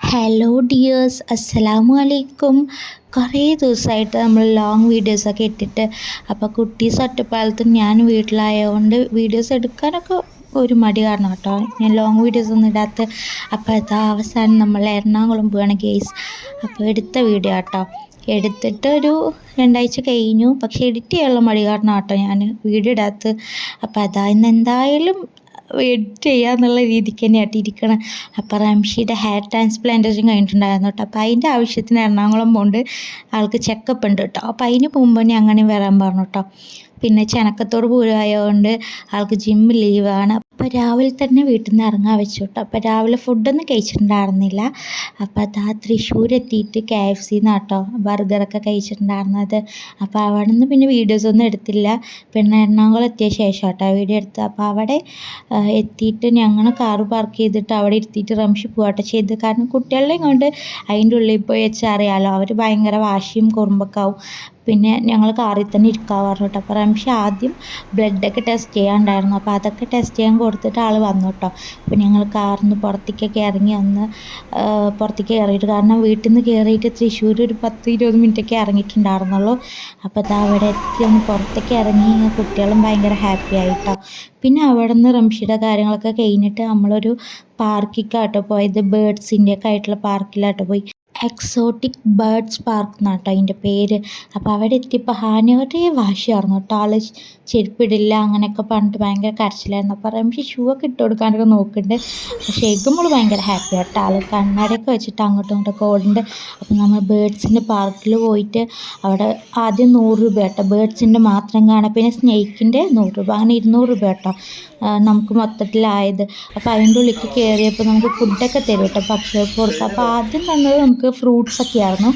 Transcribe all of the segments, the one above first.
Hello dears അസ്സലാമു അലൈക്കും കുറേ ദിവസമായിട്ട് നമ്മൾ ലോങ് വീഡിയോസൊക്കെ ഇട്ടിട്ട് അപ്പോൾ കുട്ടീസ് ഒറ്റപ്പാലത്ത് ഞാൻ വീട്ടിലായതുകൊണ്ട് വീഡിയോസ് എടുക്കാനൊക്കെ ഒരു മടി കാരണം കേട്ടോ. ഞാൻ ലോങ് വീഡിയോസ് ഒന്നും ഇടാത്ത അപ്പോൾ അതാ അവസാനം നമ്മൾ എറണാകുളം പോവാണ് കേസ് അപ്പോൾ എടുത്ത വീഡിയോ കേട്ടോ എടുത്തിട്ട് ഒരു രണ്ടാഴ്ച കഴിഞ്ഞു. പക്ഷേ എഡിറ്റ് ചെയ്യാനുള്ള മടി കാരണം കേട്ടോ ഞാൻ വീഡിയോ ഇടാത്ത അപ്പോൾ അതാ ഇന്ന് എന്തായാലും എഡിറ്റ് ചെയ്യുക എന്നുള്ള രീതിക്ക് തന്നെയായിട്ട് ഇരിക്കണം അപ്പോൾ റംഷിയുടെ ഹെയർ ട്രാൻസ്പ്ലാന്റേഷൻ കഴിഞ്ഞിട്ടുണ്ടായിരുന്നു കേട്ടോ അപ്പോൾ അതിന്റെ ആവശ്യത്തിന് എറണാകുളം പോകേണ്ട ആൾക്ക് ചെക്കപ്പ് ഉണ്ട് കേട്ടോ അപ്പോൾ അതിന് പോകുമ്പോൾ ഞാൻ അങ്ങനെ വരാൻ പറഞ്ഞു കേട്ടോ പിന്നെ ചെനക്കത്തോട് പൂരമായതുകൊണ്ട് ആൾക്ക് ജിം ലീവാണ് അപ്പോൾ രാവിലെ തന്നെ വീട്ടിൽ നിന്ന് ഇറങ്ങാൻ വെച്ചു കേട്ടോ അപ്പോൾ രാവിലെ ഫുഡൊന്നും കഴിച്ചിട്ടുണ്ടായിരുന്നില്ല. അപ്പോൾ അതാ തൃശ്ശൂർ എത്തിയിട്ട് കെ എഫ് സിന്ന് കേട്ടോ ബർഗറൊക്കെ കഴിച്ചിട്ടുണ്ടായിരുന്നത്. അപ്പോൾ അവിടെ നിന്ന് പിന്നെ വീഡിയോസ് ഒന്നും എടുത്തില്ല. പിന്നെ എറണാകുളം എത്തിയ ശേഷം കേട്ടോ വീഡിയോ എടുത്തത്. അപ്പോൾ അവിടെ എത്തിയിട്ട് ഞങ്ങൾ കാറ് പാർക്ക് ചെയ്തിട്ട് അവിടെ ഇരുത്തിയിട്ട് റംഷി പോകട്ടെ ചെയ്ത് കാരണം കുട്ടികളെയും കൊണ്ട് അതിന്റെ ഉള്ളിൽ പോയി വെച്ചാൽ അറിയാമല്ലോ അവർ ഭയങ്കര വാശിയും കുറുമ്പൊക്കെ ആവും. പിന്നെ ഞങ്ങൾ കാറിൽ തന്നെ ഇരിക്കാൻ പറഞ്ഞു കേട്ടോ അപ്പോൾ റംഷി ആദ്യം ബ്ലഡൊക്കെ ടെസ്റ്റ് ചെയ്യാനുണ്ടായിരുന്നു അപ്പോൾ അതൊക്കെ ടെസ്റ്റ് ചെയ്യാൻ കൊടുത്തിട്ട് ആൾ വന്നു കേട്ടോ അപ്പോൾ ഞങ്ങൾ കാറിൽ നിന്ന് പുറത്തേക്കൊക്കെ ഇറങ്ങി ഒന്ന് പുറത്തേക്ക് കയറിയിട്ട് കാരണം വീട്ടിൽ നിന്ന് കയറിയിട്ട് തൃശ്ശൂർ ഒരു പത്ത് ഇരുപത് മിനിറ്റൊക്കെ ഇറങ്ങിയിട്ടുണ്ടായിരുന്നുള്ളൂ അപ്പോൾ അത് അവിടെ എത്തി ഒന്ന് പുറത്തേക്ക് ഇറങ്ങി കുട്ടികളും ഭയങ്കര ഹാപ്പി ആയിട്ടോ. പിന്നെ അവിടെ നിന്ന് റംഷിയുടെ കാര്യങ്ങളൊക്കെ കഴിഞ്ഞിട്ട് നമ്മളൊരു പാർക്കിക്കാട്ടോ പോയത് ബേർഡ്സിന്റെയൊക്കെ ആയിട്ടുള്ള പാർക്കിലാട്ടോ പോയി. എക്സോട്ടിക് ബേർഡ്സ് പാർക്ക് എന്നാട്ടോ അതിന്റെ പേര്. അപ്പോൾ അവിടെ എത്തിയപ്പോൾ ഹാനി ഒരേ വാശിയായിരുന്നു കേട്ടോ. ആൾ ചെരുപ്പിടില്ല അങ്ങനെയൊക്കെ പറഞ്ഞിട്ട് ഭയങ്കര കരച്ചിലായിരുന്നു. അപ്പോൾ റംഷി ഷൂ ഒക്കെ ഇട്ട് കൊടുക്കാനൊക്കെ നോക്കുന്നുണ്ട്. പക്ഷേ എഗ്ഗുമ്പോൾ ഭയങ്കര ഹാപ്പി കേട്ടോ. ആൾ കണ്ണടയൊക്കെ വെച്ചിട്ട് അങ്ങോട്ടും ഇങ്ങോട്ടൊക്കെ ഓടുന്നുണ്ട്. അപ്പോൾ നമ്മൾ ബേർഡ്സിന്റെ പാർക്കിൽ പോയിട്ട് അവിടെ ആദ്യം നൂറ് രൂപ കേട്ടോ. ബേർഡ്സിന്റെ മാത്രം കാണാം. പിന്നെ സ്നേക്കിന്റെ നൂറ് രൂപ. അങ്ങനെ ഇരുന്നൂറ് രൂപ കേട്ടോ. നമുക്ക് മൊത്തത്തിലായത്. അപ്പോൾ അതിന്റെ ഉള്ളിലേക്ക് കയറിയപ്പോൾ നമുക്ക് ഫുഡൊക്കെ തരും കേട്ടോ പക്ഷികൾക്ക് കൊടുക്കുക അപ്പോൾ ആദ്യം തന്നത് നമുക്ക് ഫ്രൂട്ട്സ് ഒക്കെ ആയിരുന്നു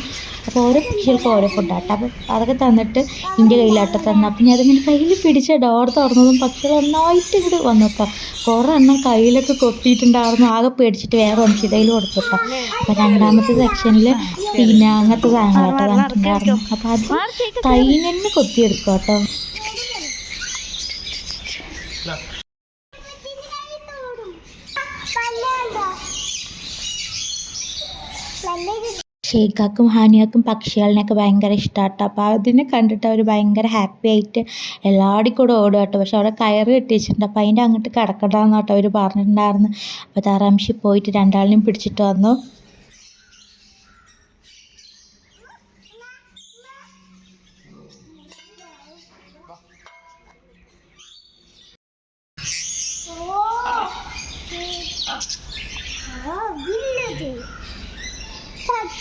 അപ്പോൾ ഓരോ പക്ഷികൾക്ക് ഓരോ ഫുഡാട്ടോ അപ്പോൾ അതൊക്കെ തന്നിട്ട് എന്റെ കയ്യിലാട്ടോ തന്നെ അപ്പോൾ ഞാൻ അതിങ്ങനെ കയ്യിൽ പിടിച്ച ഡോർ തുറന്നതും പക്ഷികൾ ഒന്നായിട്ട് ഇങ്ങോട്ട് വന്നു കേട്ടോ. കുറേ എണ്ണം കയ്യിലൊക്കെ കൊത്തിയിട്ടുണ്ടായിരുന്നു. ആകെ പേടിച്ചിട്ട് വേറെ വംശിതയിൽ കൊടുത്തു കേട്ടോ. അപ്പോൾ രണ്ടാമത്തെ സെക്ഷനിൽ പിന്നെ അങ്ങനത്തെ സാധനങ്ങളാട്ടോ തന്നിട്ടുണ്ടായിരുന്നു അപ്പോൾ അത് കയ്യിൽ തന്നെ കൊത്തിയെടുക്കും കേട്ടോ. ഷെയ്ഖാക്കും ഹാനിയാക്കും പക്ഷികളിനെയൊക്കെ ഭയങ്കര ഇഷ്ടമാട്ടോ അപ്പോൾ അതിനെ കണ്ടിട്ട് അവർ ഭയങ്കര ഹാപ്പി ആയിട്ട് എല്ലാവരും കൂടെ ഓടുക കേട്ടോ. പക്ഷെ അവിടെ കയറ് കെട്ടിച്ചിട്ടുണ്ട് അപ്പോൾ അതിന്റെ അങ്ങോട്ട് കിടക്കണ്ടെന്ന് കേട്ടോ അവർ പറഞ്ഞിട്ടുണ്ടായിരുന്നു. അപ്പോൾ താറാംശി പോയിട്ട് രണ്ടാളിനെയും പിടിച്ചിട്ട് വന്നു.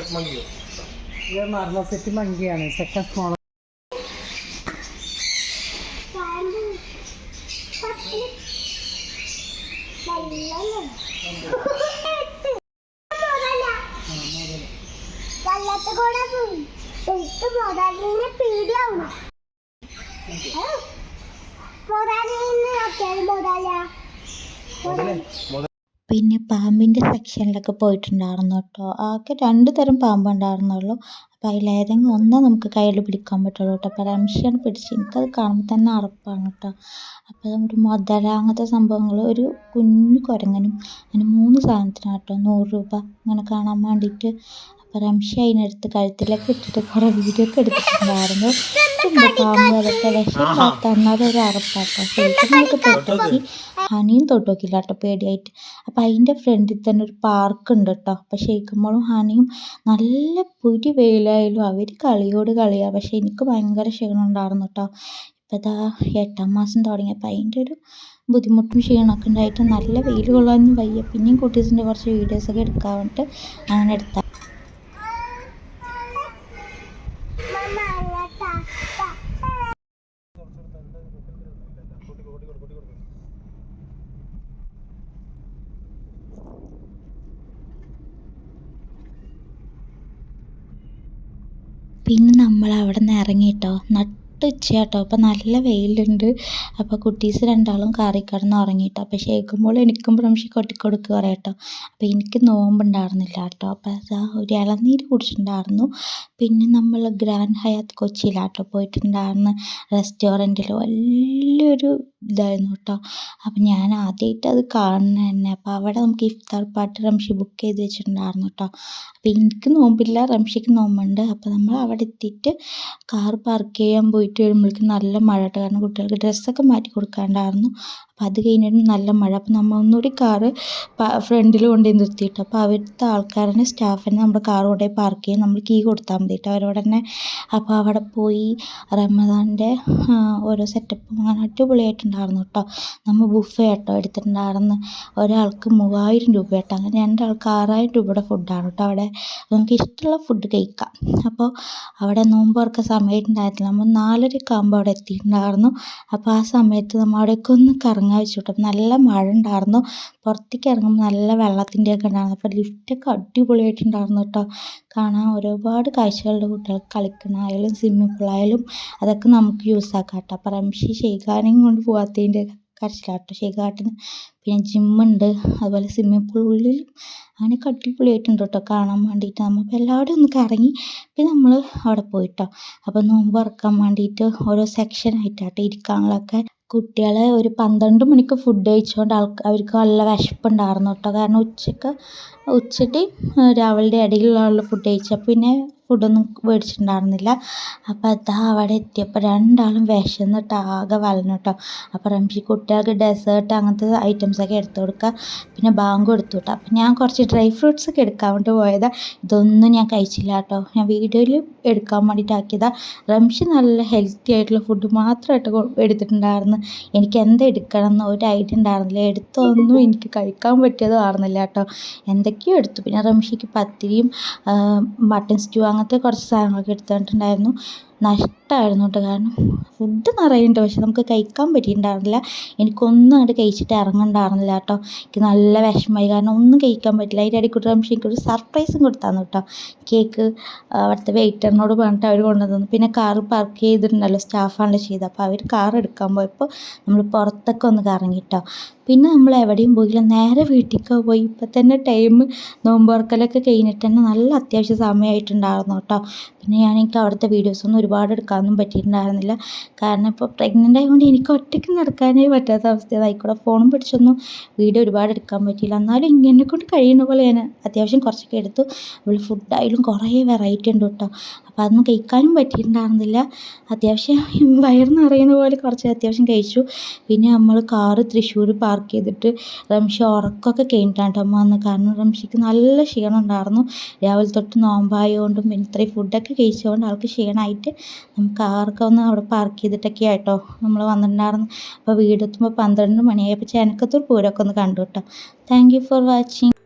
പോക്കറ്റ് മങ്കിയോ ഇത് മാർബിൾ സെറ്റ് മങ്കിയാണ് സെക്കൻഡ് സ്മോൾ പേടിയാവണം മുതലേ. പിന്നെ പാമ്പിന്റെ സെക്ഷനിലൊക്കെ പോയിട്ടുണ്ടായിരുന്നു കേട്ടോ. ആകെ രണ്ട് തരം പാമ്പ് ഉണ്ടായിരുന്നുള്ളൂ അപ്പോൾ അതിലേതെങ്കിലും ഒന്നേ നമുക്ക് കയ്യിൽ പിടിക്കാൻ പറ്റുള്ളൂ കേട്ടോ. റംഷിയാണ് പിടിച്ച് എനിക്കത് കാണുമ്പോൾ തന്നെ അറപ്പാണ് കേട്ടോ. അപ്പോൾ ഒരു മുതല അങ്ങനത്തെ സംഭവങ്ങൾ ഒരു കുഞ്ഞു കുരങ്ങനും അങ്ങനെ മൂന്ന് സാധനത്തിനാണ് കേട്ടോ നൂറ് രൂപ അങ്ങനെ കാണാൻ വേണ്ടിയിട്ട് അപ്പോൾ റംഷി അതിനടുത്ത് കഴുത്തിലൊക്കെ ഇട്ടിട്ട് കുറേ വീഡിയോ ഒക്കെ എടുത്തിട്ടുണ്ടായിരുന്നു പിന്നെ പാമ്പ് അതൊക്കെ വിഷമില്ലാത്ത എന്നാലും ഒരു അറപ്പാട്ടോ ശരിക്കും തൊട്ടോക്കി ഹണിയും തൊട്ടോക്കില്ല കേട്ടോ പേടിയായിട്ട്. അപ്പം അതിന്റെ ഫ്രണ്ടിൽ തന്നെ ഒരു പാർക്ക് ഉണ്ട് കേട്ടോ അപ്പം ഷെയ്ക്കുമ്പോഴും ഹണിയും നല്ല പുരി വെയിലായാലും അവർ കളിയോട് കളിയാണ് പക്ഷേ എനിക്ക് ഭയങ്കര ക്ഷീണം ഉണ്ടായിരുന്നു കേട്ടോ ഇപ്പം ഇതാ എട്ടാം മാസം തുടങ്ങിയപ്പോൾ അതിന്റെ ഒരു ബുദ്ധിമുട്ടും ക്ഷീണമൊക്കെ ഉണ്ടായിട്ട് നല്ല വെയിൽ കൊള്ളാനും വയ്യ. പിന്നെയും കുട്ടീസിന്റെ കുറച്ച് വീഡിയോസൊക്കെ എടുക്കാൻ വേണ്ടിയിട്ട് അങ്ങനെ എടുത്ത. പിന്നെ നമ്മൾ അവിടെ നിന്ന് ഇറങ്ങിയിട്ടോ നട്ടുച്ച കേട്ടോ അപ്പോൾ നല്ല വെയിലുണ്ട്. അപ്പോൾ കുട്ടീസ് രണ്ടാളും കാറി കിടന്ന് ഉറങ്ങിയിട്ടോ അപ്പോൾ ഷേക്കുമ്പോൾ എനിക്കും പ്രംശി കൊട്ടിക്കൊടുക്കുക പറയട്ടോ അപ്പോൾ എനിക്ക് നോമ്പുണ്ടായിരുന്നില്ല കേട്ടോ അപ്പോൾ അതാ ഒരു ഇളനീര് കുടിച്ചിട്ടുണ്ടായിരുന്നു. പിന്നെ നമ്മൾ ഗ്രാൻഡ് ഹയാത്ത് കൊച്ചിയിലാട്ടോ പോയിട്ടുണ്ടായിരുന്നു. റെസ്റ്റോറന്റിൽ വലിയൊരു ഇതായിരുന്നു കേട്ടോ അപ്പം ഞാൻ ആദ്യമായിട്ട് അത് കാണുന്നത് തന്നെ. അപ്പോൾ അവിടെ നമുക്ക് ഇഫ്താർ പാട്ട് റംഷി ബുക്ക് ചെയ്ത് വെച്ചിട്ടുണ്ടായിരുന്നു കേട്ടോ അപ്പോൾ എനിക്ക് നോമ്പില്ല റംഷിക്ക് നോമ്പുണ്ട്. അപ്പോൾ നമ്മൾ അവിടെ എത്തിയിട്ട് കാർ പാർക്ക് ചെയ്യാൻ പോയിട്ട് വരുമ്പോഴേക്കും നല്ല മഴ കേട്ടോ കാരണം കുട്ടികൾക്ക് ഡ്രസ്സൊക്കെ മാറ്റി കൊടുക്കാണ്ടായിരുന്നു. അപ്പോൾ അത് കഴിഞ്ഞിട്ട് നല്ല മഴ. അപ്പോൾ നമ്മൾ ഒന്നുകൂടി കാറ് ഫ്രണ്ടിൽ കൊണ്ടുപോയി നിർത്തിയിട്ട്. അപ്പോൾ അവിടുത്തെ ആൾക്കാരനെ സ്റ്റാഫിനെ നമ്മുടെ കാർ കൊണ്ടുപോയി പാർക്ക് ചെയ്യും നമ്മൾ കീ കൊടുത്താൽ മതി കേട്ടോ. അവരോട് തന്നെ അപ്പോൾ അവിടെ പോയി റമദാന്റെ ഓരോ സെറ്റപ്പും അങ്ങനെ അടിപൊളിയായിട്ടുണ്ടായിരുന്നു കേട്ടോ. നമ്മൾ ബുഫേ കേട്ടോ എടുത്തിട്ടുണ്ടായിരുന്നു ഒരാൾക്ക് മൂവായിരം രൂപ കേട്ടോ അങ്ങനെ രണ്ടാൾക്ക് ആറായിരം രൂപയുടെ ഫുഡാണ് കേട്ടോ അവിടെ. നമുക്ക് ഇഷ്ടമുള്ള ഫുഡ് കഴിക്കാം. അപ്പോൾ അവിടെ നോമ്പ് സമയത്തുണ്ടായിരുന്നില്ല നമ്മൾ നാലരയൊക്കെ അവിടെ എത്തിയിട്ടുണ്ടായിരുന്നു. അപ്പോൾ ആ സമയത്ത് നമ്മൾ അവിടേക്കൊന്ന് ഒന്ന് കറങ്ങാൻ വെച്ചു കേട്ടോ അപ്പോൾ നല്ല മഴ ഉണ്ടായിരുന്നു. പുറത്തേക്ക് ഇറങ്ങുമ്പോൾ നല്ല വെള്ളത്തിന്റെ ഒക്കെ ഉണ്ടായിരുന്നു. അപ്പോൾ ലിഫ്റ്റൊക്കെ അടിപൊളിയായിട്ടുണ്ടായിരുന്നു കേട്ടോ. കാണാൻ ഒരുപാട് കാഴ്ചകളുടെ കുട്ടികൾക്ക് കളിക്കണായാലും സ്വിമ്മിംഗ് പൂളായാലും അതൊക്കെ നമുക്ക് യൂസ് ആക്കാം കേട്ടോ. അപ്പോൾ റംഷി ഷെയ്ഖാനെയും കൊണ്ട് പോകാത്തതിന്റെ കരച്ചിലാട്ടോ ഷെയ്ഖാട്ടിന് പിന്നെ ജിമ്മുണ്ട് അതുപോലെ സ്വിമ്മിംഗ് പൂൾ ഉള്ളിലും അങ്ങനെയൊക്കെ അടിപൊളിയായിട്ടുണ്ട് കേട്ടോ കാണാൻ വേണ്ടിയിട്ട്. നമ്മൾ എല്ലാവരും ഒന്ന് കറങ്ങി പിന്നെ നമ്മൾ അവിടെ പോയിട്ടോ അപ്പോൾ നോമ്പ് തുറക്കാൻ വേണ്ടിയിട്ട് ഓരോ സെക്ഷൻ സെക്ഷനായിട്ടാട്ടോ ഇരിക്കാനുള്ളതൊക്കെ കുട്ടികളെ ഒരു പന്ത്രണ്ട് മണിക്ക് ഫുഡ് കഴിച്ചുകൊണ്ട് ആൾക്ക് അവർക്ക് നല്ല വിശപ്പുണ്ടായിരുന്നു കേട്ടോ കാരണം ഉച്ചയ്ക്ക് ഉച്ചയ്ക്ക് രാവിലെ ഇടയിലുള്ള ഫുഡ് കഴിച്ചാൽ പിന്നെ ഫുഡൊന്നും മേടിച്ചിട്ടുണ്ടായിരുന്നില്ല. അപ്പോൾ അതാ അവിടെ എത്തിയപ്പോൾ രണ്ടാളും വിശന്നിട്ട് ആകെ വലഞ്ഞു കേട്ടോ അപ്പോൾ റംഷി കുട്ടികൾക്ക് ഡെസേർട്ട് അങ്ങനത്തെ ഐറ്റംസൊക്കെ എടുത്തു കൊടുക്കുക പിന്നെ ബാങ്ക് കൊടുത്തു കേട്ടോ അപ്പോൾ ഞാൻ കുറച്ച് ഡ്രൈ ഫ്രൂട്ട്സ് ഒക്കെ എടുക്കാൻ വേണ്ടി പോയതാണ് ഇതൊന്നും ഞാൻ കഴിച്ചില്ല കേട്ടോ ഞാൻ വീഡിയോയിൽ എടുക്കാൻ വേണ്ടിയിട്ട് ആക്കിയതാണ് റംഷി നല്ല ഹെൽത്തി ആയിട്ടുള്ള ഫുഡ് മാത്രമായിട്ട് എടുത്തിട്ടുണ്ടായിരുന്നു. എനിക്ക് എന്താ എടുക്കണം എന്ന് ഒരു ഐഡിയ ഉണ്ടായിരുന്നില്ല. എടുത്തൊന്നും എനിക്ക് കഴിക്കാൻ പറ്റിയതും ആയിരുന്നില്ല കേട്ടോ എന്തൊക്കെയോ എടുത്തു. പിന്നെ റംഷിക്ക് പത്തിരിയും മട്ടൻ സ്റ്റൂ അങ്ങനത്തെ കുറച്ച് സാധനങ്ങളൊക്കെ എടുത്തിട്ടുണ്ടായിരുന്നു നഷ്ടമായിരുന്നു കേട്ടോ കാരണം ഫുഡ് നിറയുന്നുണ്ട്. പക്ഷെ നമുക്ക് കഴിക്കാൻ പറ്റിയിട്ടുണ്ടായിരുന്നില്ല. എനിക്കൊന്നും അങ്ങോട്ട് കഴിച്ചിട്ട് ഇറങ്ങുന്നുണ്ടായിരുന്നില്ല കേട്ടോ. എനിക്ക് നല്ല വിഷമമായി. കാരണം ഒന്നും കഴിക്കാൻ പറ്റില്ല. അതിന്റെ ഇടയ്ക്ക് റംഷി എനിക്കൊരു സർപ്രൈസും കൊടുത്താന്ന് കേട്ടോ. കേക്ക് അവിടുത്തെ വെയിറ്ററിനോട് പറഞ്ഞിട്ട് അവർ കൊണ്ടുവന്നു. പിന്നെ കാറ് പാർക്ക് ചെയ്തിട്ടുണ്ടല്ലോ സ്റ്റാഫാണല്ലോ ചെയ്തത്. അപ്പോൾ അവർ കാർ എടുക്കാൻ പോയപ്പോൾ നമ്മൾ പുറത്തൊക്കെ ഒന്ന് കറങ്ങി കേട്ടോ. പിന്നെ നമ്മൾ എവിടെയും പോയില്ല. നേരെ വീട്ടിലേക്ക് പോയി. ഇപ്പം തന്നെ ടൈം നോമ്പ് തുറക്കലൊക്കെ കഴിഞ്ഞിട്ട് തന്നെ നല്ല അത്യാവശ്യം സമയമായിട്ടുണ്ടായിരുന്നു കേട്ടോ. പിന്നെ ഞാൻ എനിക്ക് അവിടുത്തെ വീഡിയോസൊന്നും ഒരുപാട് എടുക്കാനൊന്നും പറ്റിയിട്ടുണ്ടായിരുന്നില്ല. കാരണം ഇപ്പോൾ പ്രഗ്നന്റ് ആയതുകൊണ്ട് എനിക്ക് ഒറ്റയ്ക്ക് നടക്കാനേ പറ്റാത്ത അവസ്ഥയാണ് ഫോണും പിടിച്ചൊന്നും വീഡിയോ ഒരുപാട് എടുക്കാൻ പറ്റിയില്ല. എന്നാലും ഇങ്ങനെ കൊണ്ട് കഴിയുന്ന പോലെ ഞാൻ അത്യാവശ്യം കുറച്ചൊക്കെ എടുത്തു. അതുപോലെ ഫുഡായാലും കുറേ വെറൈറ്റി ഉണ്ട് കേട്ടോ. അപ്പോൾ അതൊന്നും കഴിക്കാനും പറ്റിയിട്ടുണ്ടായിരുന്നില്ല. അത്യാവശ്യം നിറയുന്ന പോലെ കുറച്ച് അത്യാവശ്യം കഴിച്ചു. പിന്നെ നമ്മൾ കാറ് തൃശ്ശൂർ പാർക്ക് ചെയ്തിട്ട് റംഷ ഉറക്കമൊക്കെ കഴിഞ്ഞിട്ടാണ് കേട്ടോ വന്നത്. കാരണം റംഷയ്ക്ക് നല്ല ക്ഷീണം ഉണ്ടായിരുന്നു. രാവിലെ തൊട്ട് നോമ്പായതുകൊണ്ടും പിന്നെ ഇത്രയും ഫുഡൊക്കെ കഴിച്ചതുകൊണ്ട് ആൾക്ക് ക്ഷീണമായിട്ട് നമുക്ക് ആർക്കും ഒന്ന് അവിടെ പാർക്ക് ചെയ്തിട്ടൊക്കെ ആയിട്ടോ നമ്മൾ വന്നിട്ടുണ്ടായിരുന്നു. അപ്പോൾ വീടെത്തുമ്പോൾ പന്ത്രണ്ട് മണിയായപ്പോൾ ചെനക്കത്തൂർ പൂരമൊക്കെ ഒന്ന് കണ്ടു കേട്ടോ താങ്ക് യു ഫോർ വാച്ചിങ്